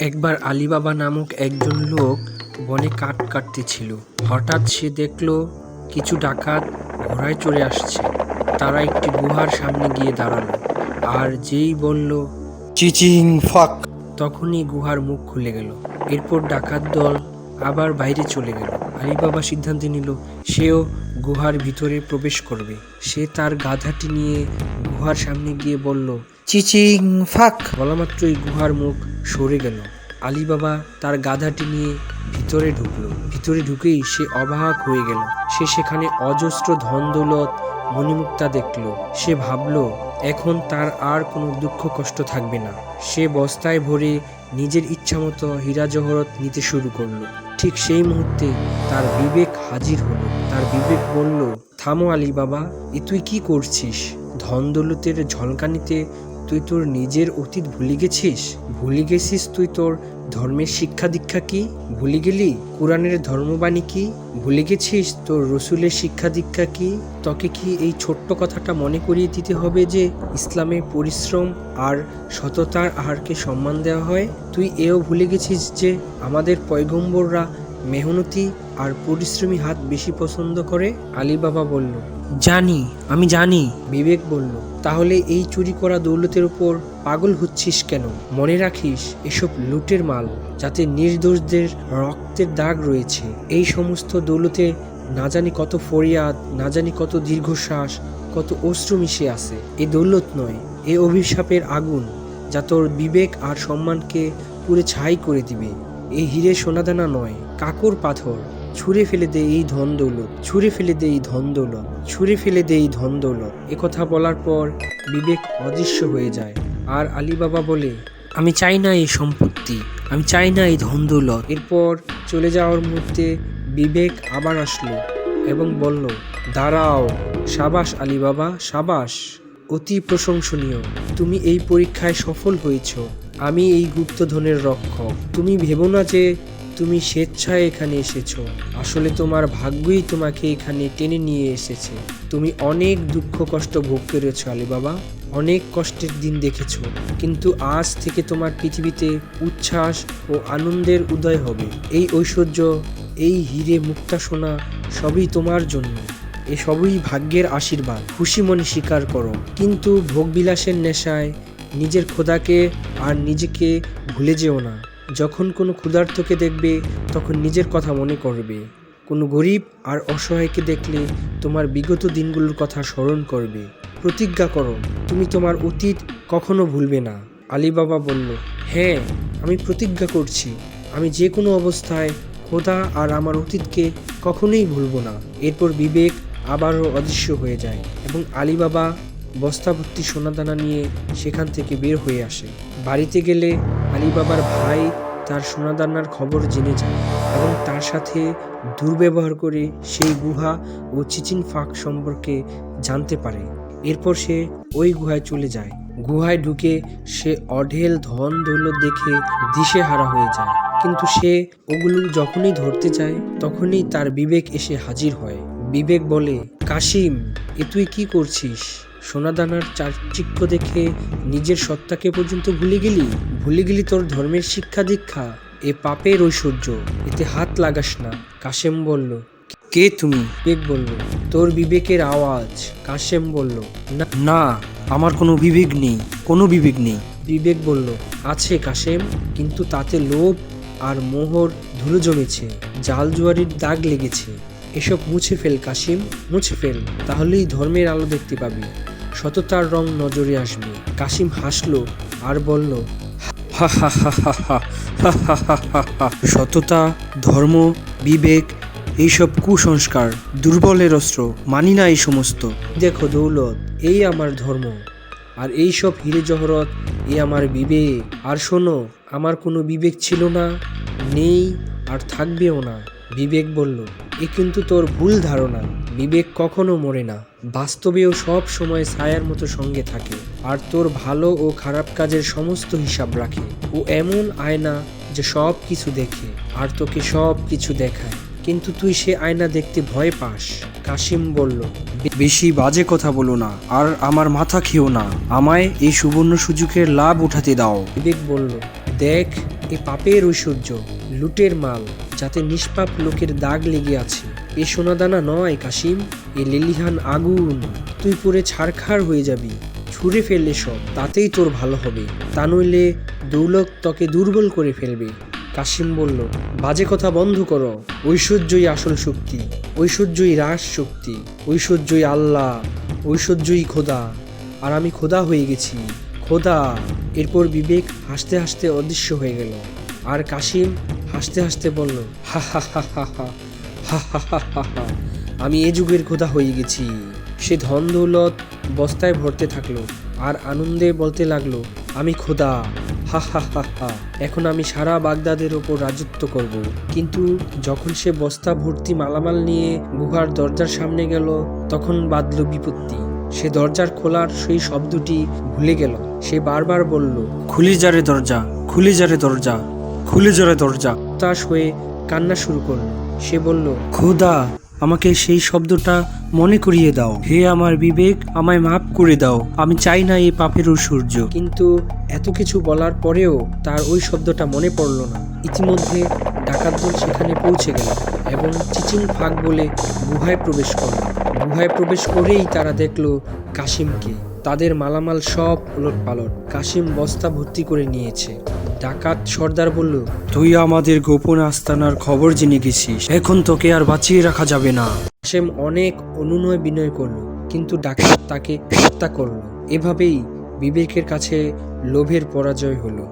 একবার আলিবাবা নামক একজন লোক বনে কাঠ কাটতেছিল হঠাৎ সে দেখল কিছু ডাকাত ঘোড়ায় চড়ে আসছে। তারা একটি গুহার সামনে গিয়ে দাঁড়াল আর যেই বলল চিচিং ফাক! তখনই গুহার মুখ খুলে গেল। এরপর ডাকাত দল আবার বাইরে চলে গেল। আলিবাবা সিদ্ধান্ত নিল সেও গুহার ভিতরে প্রবেশ করবে। সে তার গাধাটি নিয়ে গুহার সামনে গিয়ে বলল চিচিং ফাক। বলা মাত্রই গুহার মুখ সরে গেল। আলিবাবা তার গাধাটি নিয়ে ভিতরে ঢুকলো। ভিতরে ঢুকেই সে অবাক হয়ে গেল। সে সেখানে অজস্র ধন দৌলত মণিমুক্তা দেখল। সে ভাবলো এখন তার আর কোনো দুঃখ কষ্ট থাকবে না। সে বস্তায় ভরে নিজের ইচ্ছামতো হীরা জহরত নিতে শুরু করল। ঠিক সেই মুহূর্তে তার বিবেক হাজির হলো। তার বিবেক বলল, থামো আলী বাবা, এ তুই কি করছিস? ধন দৌলতের ঝলকানিতে তুই তোর নিজের অতীত ভুলে গেছিস? ভুলে গেছিস তুই তোর ধর্মের শিক্ষা দীক্ষা কি? ভুলে গেলি? কোরআনের ধর্মবাণী কি? ভুলে গেছিস? তোর রসুলের শিক্ষা দীক্ষা কি? তোকে কি এই ছোট্ট কথাটা মনে করিয়ে দিতে হবে যে ইসলামে পরিশ্রম আর সততার আহারকে সম্মান দেওয়া হয়? তুই এও ভুলে গেছিস যে আমাদের পয়গম্বররা মেহনতি আর পরিশ্রমী হাত বেশি পছন্দ করে? আলী বাবা বলল। জানি, আমি জানি। বিবেক বলল, তাহলে এই চুরি করা দৌলতের উপর পাগল হচ্ছিস কেন? মনে রাখিস, এসব লুটের মাল, যাতে নির্দোষদের রক্তের দাগ রয়েছে। এই সমস্ত দৌলতে না জানি কত ফরিয়াদ, না জানি কত দীর্ঘশ্বাস, কত অশ্রু মিশে আছে। এ দৌলত নয়, এ অভিশাপের আগুন, যা তোর বিবেক আর সম্মানকে পুরে ছাই করে দিবে। এই হিরে সোনাদানা নয়, কাকুর পাথর। ছুঁড়ে ফেলে দে এই ধন দৌলত, ছুঁড়ে ফেলে দে এই ধন দৌলত, ছুঁড়ে ফেলে দে এই ধন দৌলত। কথা বলার পর বিবেক অদৃশ্য হয়ে যায়। আর আলী বাবা বলে, আমি চাই না এই সম্পত্তি, আমি চাই না এই ধন দৌলত। এরপর চলে যাওয়ার মুহূর্তে বিবেক আবার আসলো এবং বলল, দাঁড়াও, সাবাস আলী বাবা সাবাস। অতি প্রশংসনীয়, তুমি এই পরীক্ষায় সফল হয়েছ। আমি এই গুপ্তধনের রক্ষক। তুমি ভেবো না যে তুমি স্বেচ্ছায় এখানে এসেছ। আসলে তোমার ভাগ্যই তোমাকে এখানে টেনে নিয়ে এসেছে। তুমি অনেক দুঃখ কষ্ট ভোগ করেছ আলী বাবা অনেক কষ্টের দিন দেখেছ। কিন্তু আজ থেকে তোমার পৃথিবীতে উচ্ছ্বাস ও আনন্দের উদয় হবে। এই ঐশ্বর্য, এই হিরে মুক্তা সোনা সবই তোমার জন্য। এসবই ভাগ্যের আশীর্বাদ। খুশি মনে স্বীকার করো। কিন্তু ভোগবিলাসের নেশায় নিজের খোদাকে আর নিজেকে ভুলে যেও না। যখন কোনো ক্ষুধার্তকে দেখবে, তখন নিজের কথা মনে করবে। কোনো গরিব আর অসহায়কে দেখলে তোমার বিগত দিনগুলোর কথা স্মরণ করবে। প্রতিজ্ঞা করো, তুমি তোমার অতীত কখনো ভুলবে না। আলী বাবা বলল হ্যাঁ আমি প্রতিজ্ঞা করছি। আমি যে কোনো অবস্থায় খোদা আর আমার অতীতকে কখনোই ভুলবো না। এরপর বিবেক আবারও অদৃশ্য হয়ে যায় এবং আলী বাবা বস্তা সোনাদানা নিয়ে সেখান থেকে বের হয়ে আসে। বাড়িতে গেলে আলী বাবার ভাই তার সোনাদানার খবর জেনে যায় এবং তার সাথে দুর্ব্যবহার করে সেই গুহা ও চিচিন ফাঁক সম্পর্কে জানতে পারে। এরপর সে ওই গুহায় চলে যায়। গুহায় ঢুকে সে অঢেল ধন দৌলত দেখে দিশে হারা হয়ে যায়। কিন্তু সে ওগুলো যখনই ধরতে যায়, তখনই তার বিবেক এসে হাজির হয়। বিবেক বলে কাশিম এ তুই কি করছিস? সোনাদানার চাকচিক্য দেখে নিজের সত্তাকে পর্যন্ত ভুলে গেলি? ভুলে গেলি তোর ধর্মের শিক্ষা দীক্ষা। এ পাপের ঐশ্বর্য এতে হাত লাগাস না। কাশেম বলল কে তুমি? বিবেক বলল তোর বিবেকের আওয়াজ। কাশেম বলল না। না আমার কোনো বিবেক নেই কোনো বিবেক নেই। বিবেক বলল আছে কাশেম কিন্তু তাতে লোভ আর মোহর ধুলো জমেছে জাল জুয়ারির দাগ লেগেছে। এসব মুছে ফেল কাশিম মুছে ফেল। তাহলেই ধর্মের আলো দেখতে পাবি। সততার রং নজরে আসবে। কাশিম হাসলো, আর বলল সততা, ধর্ম, বিবেক, এইসব কুসংস্কার, দুর্বলের অস্ত্র, মানি না এই সমস্ত। দেখো দৌলত, এই আমার ধর্ম, আর এই সব হিরে জহরত, এ আমার বিবেক। আর শোনো, আমার কোনো বিবেক ছিল না, নেই, আর থাকবেও না। বিবেক বলল, এ কিন্তু তোর ভুল ধারণা। বিবেক কখনো মরে না। বাস্তবেও সব সময় ছায়ার মতো সঙ্গে থাকে। আর তোর ভালো ও খারাপ কাজের সমস্ত হিসাব রাখে। ও এমন আয়না যে সব কিছু দেখে আর তোকে সব কিছু দেখায়। কিন্তু তুই সে আয়না দেখতে ভয় পাস। কাশিম বলল বেশি বাজে কথা বলো না আর আমার মাথা খেও না। আমায় এই সুবর্ণ সুযোগের লাভ উঠাতে দাও। বিবেক বলল দেখ এ পাপের ঐশ্বর্য লুটের মাল যাতে নিষ্পাপ লোকের দাগ লেগে আছে। এ সোনাদানা নয় কাশিম, এ লেলিহান আগুন। তুই পরে ছাড়খাড় হয়ে যাবি, ছুঁড়ে ফেললে সব, তাতেই তোর ভালো হবে। তা নইলে দৌলত তকে দুর্বল করে ফেলবে। কাশিম বলল, বাজে কথা বন্ধ করো, ঐশ্বর্যই আসল শক্তি, ঐশ্বর্যই রাস শক্তি, ঐশ্বর্যই আল্লাহ, ঐশ্বর্যই খোদা। আর আমি খোদা হয়ে গেছি, খোদা। এরপর বিবেক হাসতে হাসতে অদৃশ্য হয়ে গেল। আর কাশিম হাসতে হাসতে বলল, হা হা হা হা হা। আমি এ যুগের খোদা হয়ে গেছি। সে ধন দৌলত বস্তায় ভরতে থাকল, আর আনন্দে বলতে লাগল, আমি খোদা। হা হা হা হা। এখন আমি সারা বাগদাদের ওপর রাজত্ব করব। কিন্তু যখন সে বস্তা ভর্তি মালামাল নিয়ে গুহার দরজার সামনে গেল, তখন বাঁধল বিপত্তি। সে দরজার খোলার সেই শব্দটি ভুলে গেল। সে বারবার বলল, খুলি যারে দরজা, খুলি যারে দরজা, খুলি যারে দরজা। হতাশ হয়ে কান্না শুরু করল। সে বলল, খোদা, আমাকে সেই শব্দটা মনে করিয়ে দাও। হে আমার বিবেক, আমায় মাফ করে দাও। আমি চাই না এই পাপের সূর্য। কিন্তু এত কিছু বলার পরেও তার ওই শব্দটা মনে পড়ল না। ইতিমধ্যে ডাকাতদল সেখানে পৌঁছে গেল এবং চিচিং ফাঁক বলে গুহায় প্রবেশ করল। গুহায় প্রবেশ করেই তারা দেখল কাশিমকে। তাদের মালামাল সব উলট পালট কাশিম বস্তা ভর্তি করে নিয়েছে। ডাকাত সর্দার বলল, তুই আমাদের গোপন আস্তানার খবর জেনে গেছিস। এখন তোকে আর বাঁচিয়ে রাখা যাবে না। হাসেম অনেক অনুনয় বিনয় করল, কিন্তু ডাকাত তাকে হত্যা করল। এভাবেই বিবেকের কাছে লোভের পরাজয় হলো।